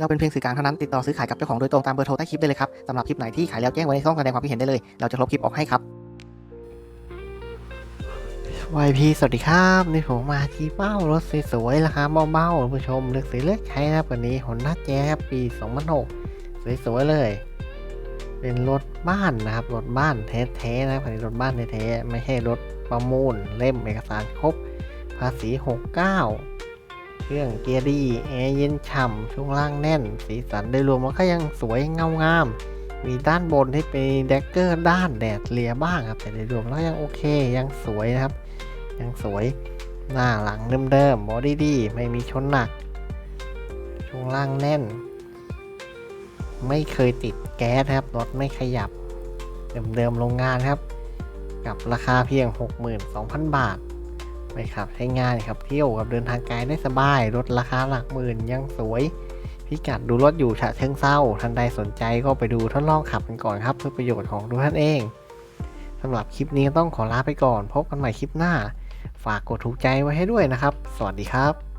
เราเป็นเพียงสื่อกลางเท่านั้นติดต่อซื้อขายกับเจ้าของโดยตรงตามเบอร์โทรใต้คลิปได้เลยครับสำหรับคลิปไหนที่ขายแล้วแจ้งไว้ในช่องแสดงความคิดเห็นได้เลย เราจะลบคลิปออกให้ครับวายพีสวัสดีครับนี่ผมมาที่เป้ารถสวยๆราคาเบาๆผู้ชมเลือกซื้อเลือกใช้นะครับวันนี้ฮอนด้าแจ๊ปี2006สวยๆเลย เป็นรถบ้านนะครับรถบ้านแท้ๆนะครับอันนี้รถบ้านแท้ๆไม่ใช่รถประมูลเล่มเอกสารครบภาษี 69เค รื่องเกียร์ดีแอร์เย็นฉ่ำช่วงล่างแน่น สีสันโดยรวมมันก็ยังสวยเงางาม มีด้านบนที่เป็นแดกเกอร์ด้านแดดเลียบ้างครับ แต่โดยรวมแล้วยังโอเคยังสวยนะครับ ยังสวยหน้าหลังเดิมๆบอดี้ดีไม่มีชนหนัก ช่วงล่างแน่น ไม่เคยติดแก๊สครับรถไม่ขยับ เดิมๆโรงงานครับ กับราคาเพียง 62,000 บาท ไปขับใช้งานครับเที่ยวกับเดินทางไกลได้สบาย รถราคาหลักหมื่นยังสวย พิกัดดูรถอยู่ฉะเชิงเซาท่านใดสนใจก็ไปดูทดลองขับกันก่อนครับ เพื่อประโยชน์ของทุกท่านเองสำหรับคลิปนี้ต้องขอลาไปก่อน พบกันใหม่คลิปหน้า ฝากกดถูกใจไว้ให้ด้วยนะครับ สวัสดีครับ